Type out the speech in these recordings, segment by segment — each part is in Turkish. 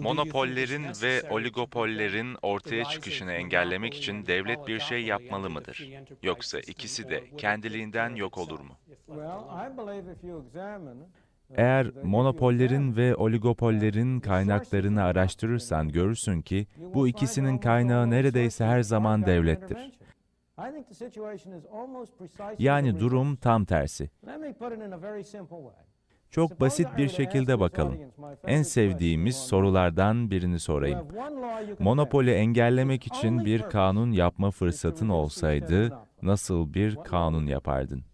Monopollerin ve oligopollerin ortaya çıkışını engellemek için and devlet bir şey yapmalı mıdır? Yoksa ikisi or de kendiliğinden yok olur mu? uh, Eğer monopollerin ve oligopollerin kaynaklarını araştırırsan görürsün ki bu ikisinin kaynağı neredeyse her zaman devlettir. Yani durum tam tersi. Çok basit bir şekilde bakalım. En sevdiğimiz sorulardan birini sorayım. Monopoli engellemek için bir kanun yapma fırsatın olsaydı nasıl bir kanun yapardın?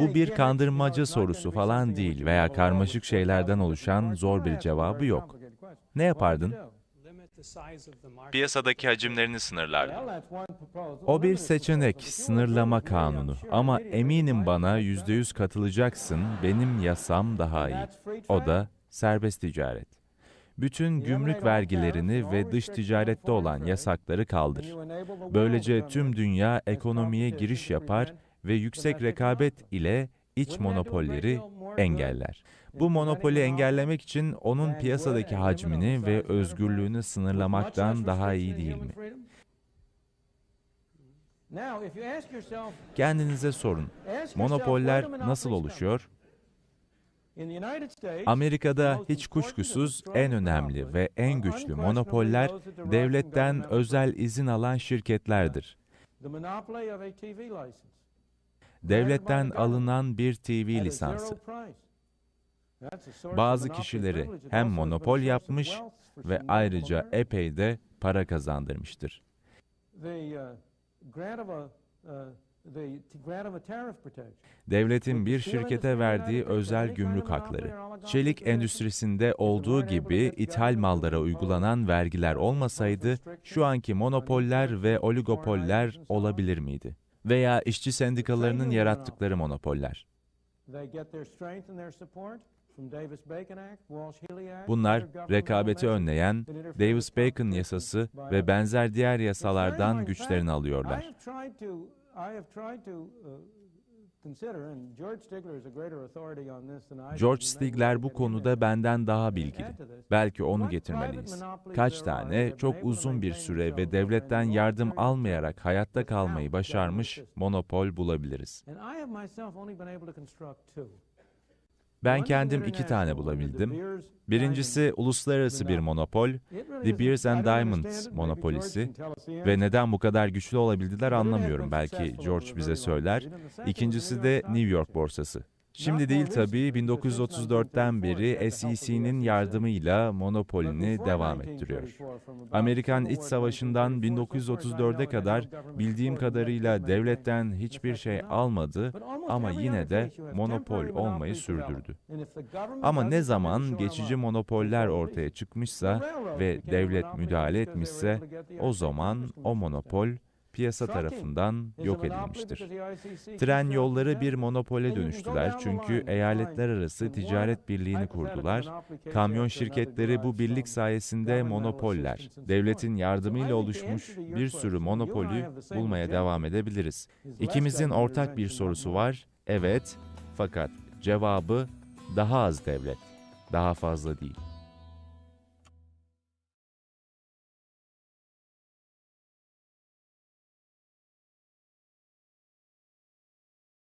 Bu bir kandırmaca sorusu falan değil veya karmaşık şeylerden oluşan zor bir cevabı yok. Ne yapardın? Piyasadaki hacimlerini sınırlardın. O bir seçenek, sınırlama kanunu. Ama eminim bana yüzde yüz katılacaksın, benim yasam daha iyi. O da serbest ticaret. Bütün gümrük vergilerini ve dış ticarette olan yasakları kaldır. Böylece tüm dünya ekonomiye giriş yapar ve yüksek rekabet ile iç monopolleri engeller. Bu monopoli engellemek için onun piyasadaki hacmini ve özgürlüğünü sınırlamaktan daha iyi değil mi? Kendinize sorun. Monopoller nasıl oluşuyor? Amerika'da hiç kuşkusuz en önemli ve en güçlü monopoller devletten özel izin alan şirketlerdir. Devletten alınan bir TV lisansı. Bazı kişileri hem monopol yapmış ve ayrıca epey de para kazandırmıştır. Devletin bir şirkete verdiği özel gümrük hakları. Çelik endüstrisinde olduğu gibi ithal mallara uygulanan vergiler olmasaydı şu anki monopoller ve oligopoller olabilir miydi? Veya işçi sendikalarının yarattıkları monopoller. Bunlar rekabeti önleyen Davis-Bacon yasası ve benzer diğer yasalardan güçlerini alıyorlar. George Stigler bu konuda benden daha bilgili. Belki onu getirmeliyiz. Kaç tane çok uzun bir süre ve devletten yardım almayarak hayatta kalmayı başarmış monopol bulabiliriz. Ben kendim iki tane bulabildim. Birincisi uluslararası bir monopol, The Beers and Diamonds monopolisi ve neden bu kadar güçlü olabildiler anlamıyorum. Belki George bize söyler. İkincisi de New York borsası. Şimdi değil tabii 1934'ten beri SEC'nin yardımıyla monopolini devam ettiriyor. Amerikan İç Savaşı'ndan 1934'e kadar bildiğim kadarıyla devletten hiçbir şey almadı ama yine de monopol olmayı sürdürdü. Ama ne zaman geçici monopoller ortaya çıkmışsa ve devlet müdahale etmişse o zaman o monopol piyasa tarafından yok edilmiştir. Tren yolları bir monopole dönüştüler çünkü eyaletler arası ticaret birliğini kurdular. Kamyon şirketleri bu birlik sayesinde monopoller. Devletin yardımıyla oluşmuş bir sürü monopolü bulmaya devam edebiliriz. İkimizin ortak bir sorusu var. Evet, fakat cevabı daha az devlet, daha fazla değil.